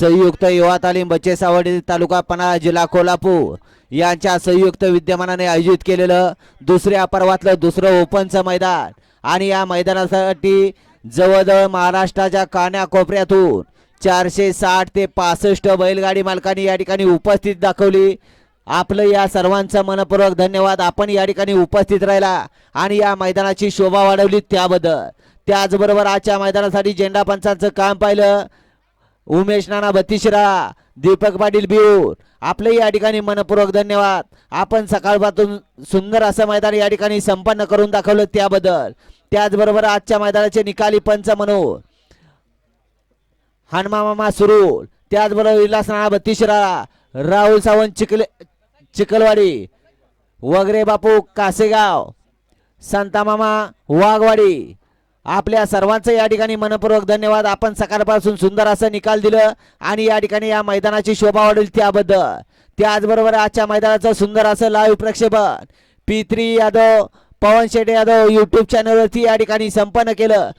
संयुक्त युवा तालीम बच्चे सावडी तालुका पन्हाळा जिल्हा कोल्हापूर. यांच्या संयुक्त विद्यमानाने आयोजित केलेलं दुसऱ्या पर्वातलं दुसरं ओपनचं मैदान. आणि या मैदानासाठी जवळजवळ महाराष्ट्राच्या कान्याकोपऱ्यातून चारशे साठ ते पासष्ट बैलगाडी मालकांनी या ठिकाणी उपस्थित दाखवली. आपलं या सर्वांचं मनपूर्वक धन्यवाद. आपण या ठिकाणी उपस्थित राहिला आणि या मैदानाची शोभा वाढवली त्याबद्दल. त्याचबरोबर आजच्या मैदानासाठी झेंडा पंचांचं काम पाहिलं. उमेश नाना बत्तीशिरा दीपक पाटील बिऊर आपले या ठिकाणी मनपूर्वक धन्यवाद. आपण सकाळपासून सुंदर असं मैदान या ठिकाणी संपन्न करून दाखवलं त्याबद्दल. त्याचबरोबर आजच्या मैदानाचे निकाली पंच म्हणून हनुमा मामा सुरू त्याचबरोबर विलास नाना बत्तीशिरा राहुल सावंत चिखले चिखलवाडी वगैरे बापू कासेगाव संतामामा वाघवाडी आपल्या सर्वांचं या ठिकाणी मनपूर्वक धन्यवाद. आपण सकाळपासून सुंदर असं निकाल दिलं आणि या ठिकाणी या मैदानाची शोभा वाढेल त्याबद्दल. त्याचबरोबर आजच्या मैदानाचं सुंदर असं लाईव्ह प्रक्षेपण. P three Yadav Pawan Shete Yadav YouTube चॅनलवरती या ठिकाणी संपन्न केलं.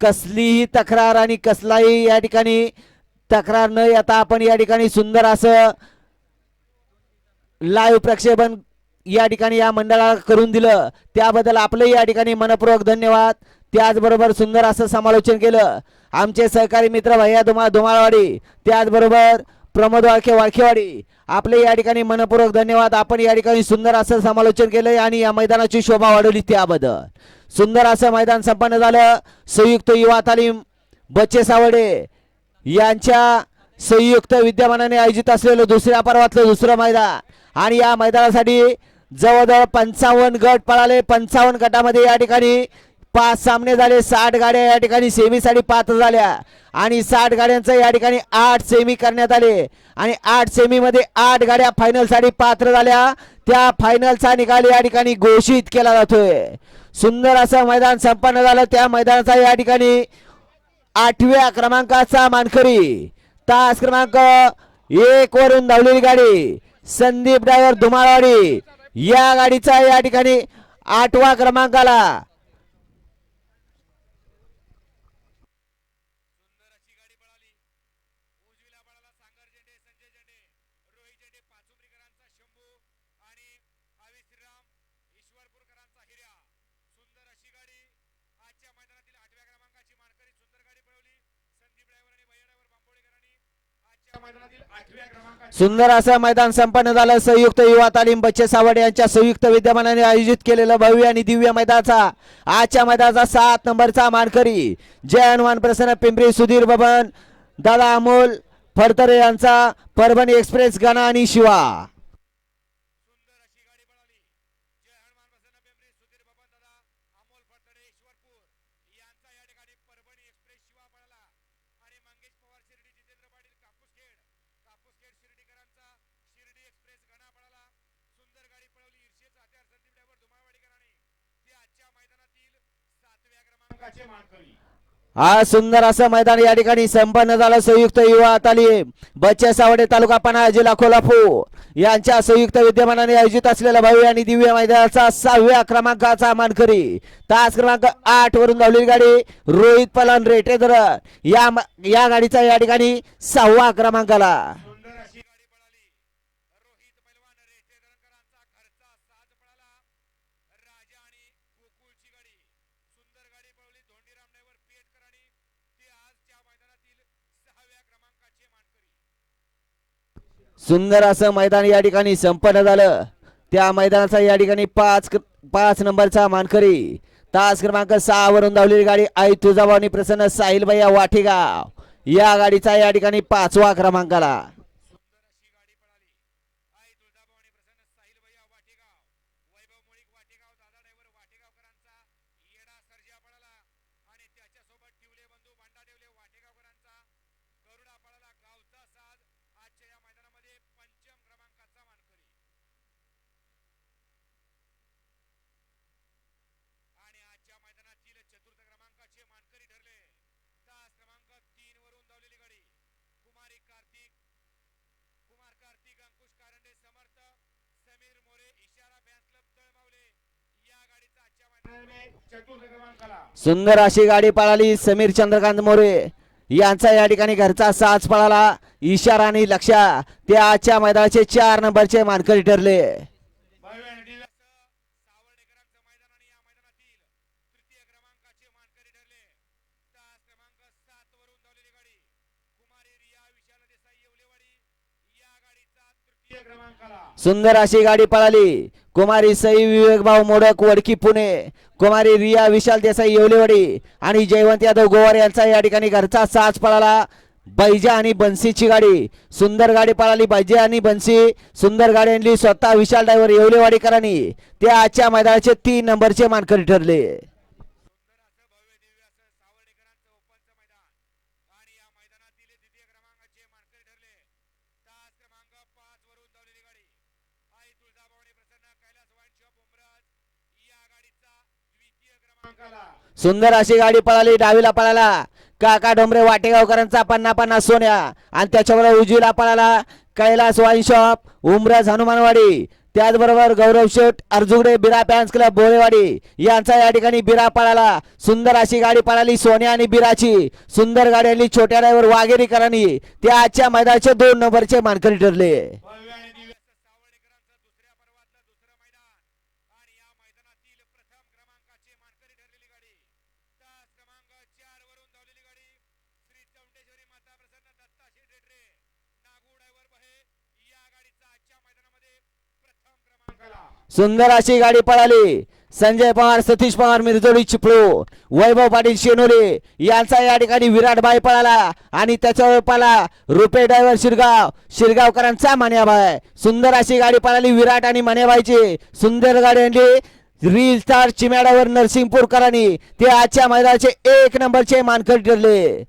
कसलीही तक्रार आणि कसलाही या ठिकाणी तक्रार न येता आपण या ठिकाणी सुंदर असं लाईव्ह प्रक्षेपण या ठिकाणी या मंडळाला करून दिलं. त्याबद्दल आपलंही या ठिकाणी मनपूर्वक धन्यवाद. त्याचबरोबर सुंदर असं समालोचन केलं. आमचे सहकारी मित्र भैया धुमा धुमाळवाडी त्याचबरोबर प्रमोद वाळखे वाळखेवाडी आपले या ठिकाणी मनपूर्वक धन्यवाद. आपण या ठिकाणी सुंदर असं समालोचन केलं आणि या मैदानाची शोभा वाढवली त्याबद्दल. सुंदर असं मैदान संपन्न झालं. संयुक्त युवा तालीम बच्चे सावडे यांच्या संयुक्त विद्यमानाने आयोजित असलेलं दुसऱ्या पर्वातलं दुसरं मैदान. आणि या मैदानासाठी जवळजवळ पंचावन्न गट पळाले. पंचावन्न गटामध्ये या ठिकाणी पाच सामने झाले साठ गाड्या या ठिकाणी सेमीसाठी पात्र झाल्या. आणि साठ गाड्यांचं या ठिकाणी आठ सेमी करण्यात आले. आणि आठ सेमीमध्ये आठ गाड्या फायनलसाठी पात्र झाल्या. त्या फायनलचा निकाल या ठिकाणी घोषित केला जातोय. सुंदर असं मैदान संपन्न झालं. त्या मैदानाचा या ठिकाणी आठव्या क्रमांकाचा मानकरी. तास क्रमांक एक वरून धावलेली गाडी. संदीप ड्रायव्हर धुमाळवाडी. या गाडीचा या ठिकाणी आठवा क्रमांकाला सुंदर अशी गाडी पळाली उजवीला पळाला सांगर झेंडे संजय झेंडे मध्ये पाचुंबरीकरांचा शंभू आणि आवी श्रीराम ईश्वरपूरकरांचा हिर्या सुंदर अशी गाडी. आजच्या मैदानातील आठव्या क्रमांकाची मानकरी सुंदर गाडी पळवली. संदीप ड्रायव्हर आणि भैया ड्रायव्हर बांबोळेकरांनी सुंदर असं मैदान संपन्न झालं. संयुक्त युवा तालीम बच्चे सावड यांच्या संयुक्त विद्यमानाने आयोजित केलेलं भव्य आणि दिव्य मैदानाचा आजच्या मैदानाचा सात नंबरचा मानकरी. जय हनुमान प्रसन्न पिंपरी सुधीर बबन दादा अमोल फडतरे यांचा परभणी एक्सप्रेस गाणा आणि शिवा. सुंदर अशी गाडी जय हनुमान सुधीर अमोल यांचा या ठिकाणी परभणी एक्सप्रेस शिवा आणि मंगेश पवार शिर्डी शिर्डीकरांचा शिर्डी एक्सप्रेस सुंदर गाडी पळवली ते आजच्या मैदानातील सातव्या क्रमांकाचे मानकरी. आज सुंदर असं मैदान या ठिकाणी संपन्न झालं. संयुक्त युवा तालीम बच्चे सावडे तालुका पन्हाळा जिल्हा कोल्हापूर. यांच्या संयुक्त विद्यमानाने आयोजित असलेल्या भव्य आणि दिव्य मैदानाचा सहाव्या क्रमांकाचा मानकरी. तास क्रमांक आठ वरून धावलेली गाडी रोहित पलन रेटेदर. या या गाडीचा या ठिकाणी सहावा क्रमांकाला सुंदर अशी गाडी पळाली रोहित पैलवान रेटेदरकरांचा घरचा साज पळाला राजा आणि गोकुळची गाडी सुंदर गाडी पळवली धोंडीराम ड्रायव्हर पेटकरांनी ते आजच्या मैदानातील सहाव्या क्रमांकाचे मानकरी सुंदर असं मैदान या ठिकाणी संपन्न झालं. त्या मैदानाचा या ठिकाणी पाच पाच नंबरचा मानकरी. तास क्रमांक सहा वरून धावलेली गाडी आई तुळजाभवानी प्रसन्न साहिल भैया वाठेगाव. या गाडीचा या ठिकाणी पाचवा क्रमांकाला सुंदर अशी गाडी पळाली आई तुळजाभवानी प्रसन्न साहिल भैया वाटेगाव वैभव मुळीक वाटेगाव दादा ड्रायव्हर वाटेगावकरांचा येडा सर्जा पळाला आणि त्याच्यासोबत टिवले बंधू भांडा ठेवले वाटेगावकरांचा गरुडा पळाला गावचा साज आजच्या या मैदानामध्ये पंचम क्रमांकाचा मानकरी आणि आजच्या मैदानातील चतुर्थ क्रमांकाचे मानकरी ठरले तास क्रमांक तीन वरून धावलेली गाडी कुमारी कार्तिक कुमार कार्तिक अंकुश कारंडे समर्थ समीर मोरे इशारा फॅन्स क्लब तळमावले या गाडीचा आजच्या मैदानामध्ये चतुर्थ क्रमांकाला सुंदर अशी गाडी पळाली समीर चंद्रकांत मोरे. यांचा या ठिकाणी घरचा साज पळाला. इशारा आणि लक्षा त्याच्या मैदानाचे चार नंबरचे मानकरी ठरले भव्य आणि दिव्य असं सावर्डेकरांचं मैदान आणि या मैदानातील तृतीय क्रमांकाचे मानकरी ठरले तास क्रमांक सात वरून धावलेली गाडी कुमारी रिया विशाल देसाई येवलेवाडी या गाडीचा तृतीय क्रमांकाला सुंदर अशी गाडी पळाली. कुमारी सई विवेक भाऊ मोडक वडकी पुणे. कुमारी रिया विशाल देसाई येवलेवाडी. आणि जयवंत यादव गोवार यांचा या ठिकाणी घरचा साज पळाला. बैजा आणि बन्सीची गाडी. सुंदर गाडी पळाली. बैजा आणि बन्सी. सुंदर गाडी आणली. स्वतः विशाल ड्रायव्हर येवलेवाडीकरांनी. ते आजच्या मैदानाचे तीन नंबरचे मानकरी ठरले सुंदर असं भव्य दिव्य असं सावर्डेकरांचं ओपनचं मैदान आणि या मैदानातील द्वितीय क्रमांकाचे मानकरी ठरले तास क्रमांक पाच वरून धावलेली गाडी आई तुळजाभवानी प्रसन्न कैलास वाईन शॉप उमरज या गाडीचा द्वितीय क्रमांकाला सुंदर अशी गाडी पळाली डावीला पळाला. काका डोंबरे वाटेगावकरांचा पन्ना पन्ना सोन्या. आणि त्याच्याबरोबर उजवीला पळाला कैलास वाईन शॉप उमरज हनुमानवाडी. त्याचबरोबर गौरव शेठ अर्जुगडे बिरा फॅन्स क्लब बोरेवाडी यांचा या ठिकाणी बिरा पळाला. सुंदर अशी गाडी पळाली सोन्या आणि बिराची. सुंदर गाडी आली छोट्या ड्रायव्हर वाघेरीकरांनी. त्या आजच्या मैदानाचे दोन नंबरचे मानकरी ठरले भव्य आणि दिव्य असं सावर्डेकरांचं दुसऱ्या पर्वातलं दुसरं मैदान आणि या मैदानातील प्रथम क्रमांकाचे मानकरी ठरलेली गाडी तास क्रमांक चार वरून धावलेली गाडी श्री चौंडेश्वरी माता प्रसन्न दत्ता शेटेट्रे नागू ड्रायव्हर बहे या गाडीचा आजच्या मैदानामध्ये प्रथम क्रमांकाला सुंदर अशी गाडी पळाली. संजय पवार सतीश पवार मिरजोडी चिपळू वैभव पाटील शेनोरे यांचा या ठिकाणी विराट बाई पळाला आणि त्याच्यावर पळाला रुपे ड्रायव्हर शिरगाव. शिरगावकरांचा मान्याबाई सुंदर अशी गाडी पळाली विराट आणि मान्याबाईची. सुंदर गाडी आणली. रील स्टार चिम्याडावर नरसिंगपूरकरांनी ते आजच्या मैदानाचे एक नंबरचे मानकर ठरले.